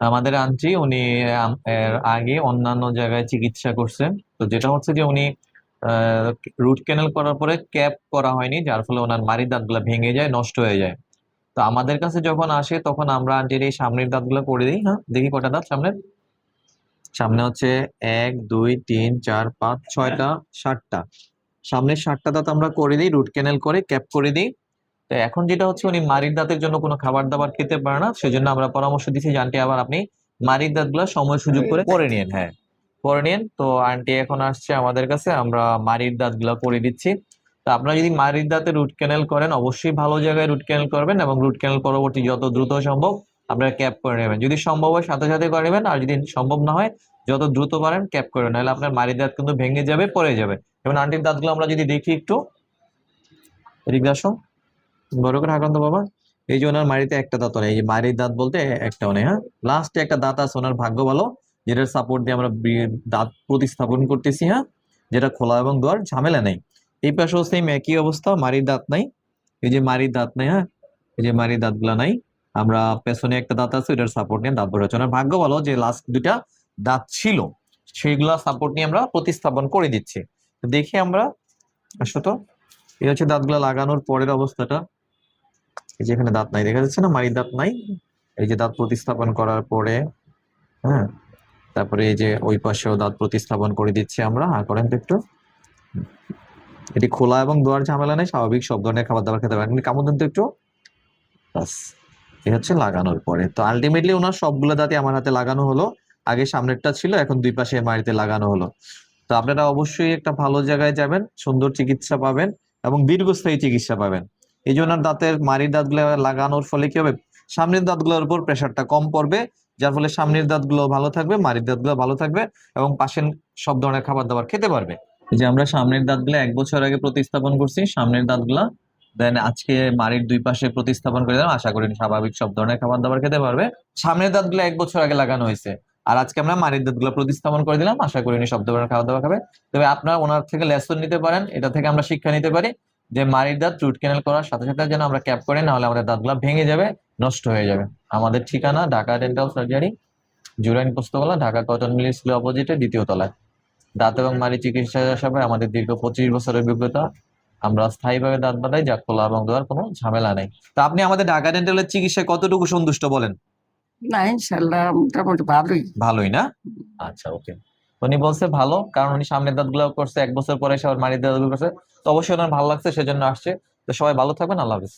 আমাদের আন্টি উনি আগে অন্যান্য জায়গায় চিকিৎসা করছেন। তো যেটা হচ্ছে যে উনি রুট ক্যানেল করার পরে ক্যাপ করা হয়নি, যার ফলে ওনার মাড়ির দাঁতগুলো ভেঙে যায়, নষ্ট হয়ে যায়। তো আমাদের কাছে যখন আসে, তখন আমরা আন্টির এই সামনের দাঁতগুলো করে দিই হ্যাঁ? দেখি কটা দাঁত সামনের। সামনে হচ্ছে এক, দুই, তিন, চার, পাঁচ, ছয়টা, সাতটা। সামনের সাতটা দাঁত আমরা করে দিই রুট ক্যানেল করে ক্যাপ করে দিই। তো এখন যেটা হচ্ছে উনি মারির দাঁতের জন্য কোনো খাবার দাবার খেতে পারে না সেজন্য আমরা পরামর্শ দিচ্ছি যে আন্টি আবার আপনি মাড়ির দাঁতগুলো সময় সুযোগ করে করে নিন হ্যাঁ। করে নিন তো আন্টি এখন আসছে আমাদের কাছে আমরা মাড়ির দাঁতগুলো করে দিচ্ছি। তো আপনারা যদি মারির দাঁতে রুট ক্যানেল করেন অবশ্যই ভালো জায়গায় রুট ক্যানেল করবেন এবং রুট ক্যানেল পরবর্তী যত দ্রুত সম্ভব আপনারা ক্যাপ করে নেবেন। যদি সম্ভব হয় সাথে সাথে করে নেবেন আর যদি সম্ভব না হয় যত দ্রুত পারেন ক্যাপ করে নাহলে আপনার মাড়ির দাঁত কিন্তু ভেঙে যাবে পড়ে যাবে। যেমন আন্টির দাঁতগুলো আমরা যদি দেখি একটু এদিকে আসো বড় করে হাঁকান তো বাবা। এই যে ওনার মাড়িতে একটা দাঁত নেই মাড়ির দাঁত বলতে একটাও নেই হ্যাঁ? লাস্টে একটা দাঁত আছে ওনার ভাগ্য ভালো যেটার সাপোর্ট দিয়ে আমরা দাঁত প্রতিস্থাপন করতেছি হ্যাঁ? যেটা খোলা এবং দোয়ার, ঝামেলা নেই। এই পাশেও সেম একই অবস্থা, মাড়ির দাঁত নাই। এই যে মাড়ির দাঁত নেই হ্যাঁ? এই যে মাড়ির দাঁতগুলা নাই। আমরা পেছনে একটা দাঁত আছে ওটার সাপোর্ট নিয়ে দাঁত বেরোচ্ছে ওনার ভাগ্য ভালো যে লাস্ট দুটা দাঁত ছিল, সেইগুলা সাপোর্ট নিয়ে আমরা প্রতিস্থাপন করে দিচ্ছি। দেখি আমরা, আসো তো। এই হচ্ছে দাঁতগুলা লাগানোর পরের অবস্থাটা। এই যে এখানে দাঁত নাই, দেখা যাচ্ছে না মাড়ির দাঁত নাই? এই যে দাঁত প্রতিস্থাপন করার পরে হ্যাঁ? তারপরে এই যে ওই পাশেও দাঁত প্রতিস্থাপন করে দিচ্ছি আমরা হ্যাঁ করেন তো একটু। এটি খোলা এবং দোয়ার ঝামেলা নেই, স্বাভাবিক, সব ধরনের খাবার দাবার খেতে পারেন। কামড় দেন তো একটু। এই হচ্ছে লাগানোর পরে। তো আলটিমেটলি ওনার সবগুলো দাঁতই আমার হাতে লাগানো হলো। আগে সামনেরটা ছিল, এখন দুই পাশে মাড়িতে লাগানো হলো। তো আপনারা অবশ্যই একটা ভালো জায়গায় যাবেন, সুন্দর চিকিৎসা পাবেন এবং দীর্ঘস্থায়ী চিকিৎসা পাবেন। এই জন্য দাঁতের মাড়ির দাঁতগুলো লাগানোর ফলে কি হবে? সামনের দাঁতগুলোর উপর প্রেশারটা কম পড়বে, যার ফলে সামনের দাঁতগুলো ভালো থাকবে, মাড়ির দাঁতগুলো ভালো থাকবে এবং পাশের সব ধরনের খাবার দাবার খেতে পারবে। যে আমরা সামনের দাঁতগুলো এক বছর আগে প্রতিস্থাপন করছি, সামনের দাঁতগুলা, দেন আজকে মাড়ির দুই পাশে প্রতিস্থাপন করে দিলাম, আশা করি স্বাভাবিক সব ধরনের খাবার দাবার খেতে পারবে। সামনের দাঁতগুলো এক বছর আগে লাগানো হয়েছে, আর আজকে আমরা মাড়ির দাঁতগুলো প্রতিস্থাপন করে দিলাম, আশা করি উনি সব ধরনের খাবার দাবার খাবে। তবে আপনারা ওনার থেকে লেসন নিতে পারেন, এটা থেকে আমরা শিক্ষা নিতে পারি। যে মাড়ির দাঁত রুট ক্যানেল করার সাথে সাথে যেন আমরা ক্যাপ করি নাহলে আমাদের দাঁতগুলো ভেঙে যাবে নষ্ট হয়ে যাবে। আমাদের ঠিকানা Dhaka dental surgery Jurain Postogola Dhaka cotton mill school অপোজিটে দ্বিতীয় তলায়। দাঁত এবং মাড়ি চিকিৎসা হিসাবে আমাদের দীর্ঘ পঁচিশ বছরের অভিজ্ঞতা। আমরা স্থায়ীভাবে দাঁত বাঁধাই যা খোলা এবং দেওয়ার কোনো ঝামেলা নেই। তা আপনি আমাদের ঢাকা ডেন্টালের চিকিৎসায় কতটুকু সন্তুষ্ট বলেন? না ইনশাল্লাহ মোটামুটি ভালোই। ভালোই না? আচ্ছা ওকে উনি বলছে, ভালো। কারণ উনি সামনের দাঁতগুলো করছে, এক বছর পরে সবার মারি দাঁত করছে। তো অবশ্যই ওনার ভালো লাগছে, সেজন্য আসছে। তো সবাই ভালো থাকবেন, আল্লাহ হাফিজ।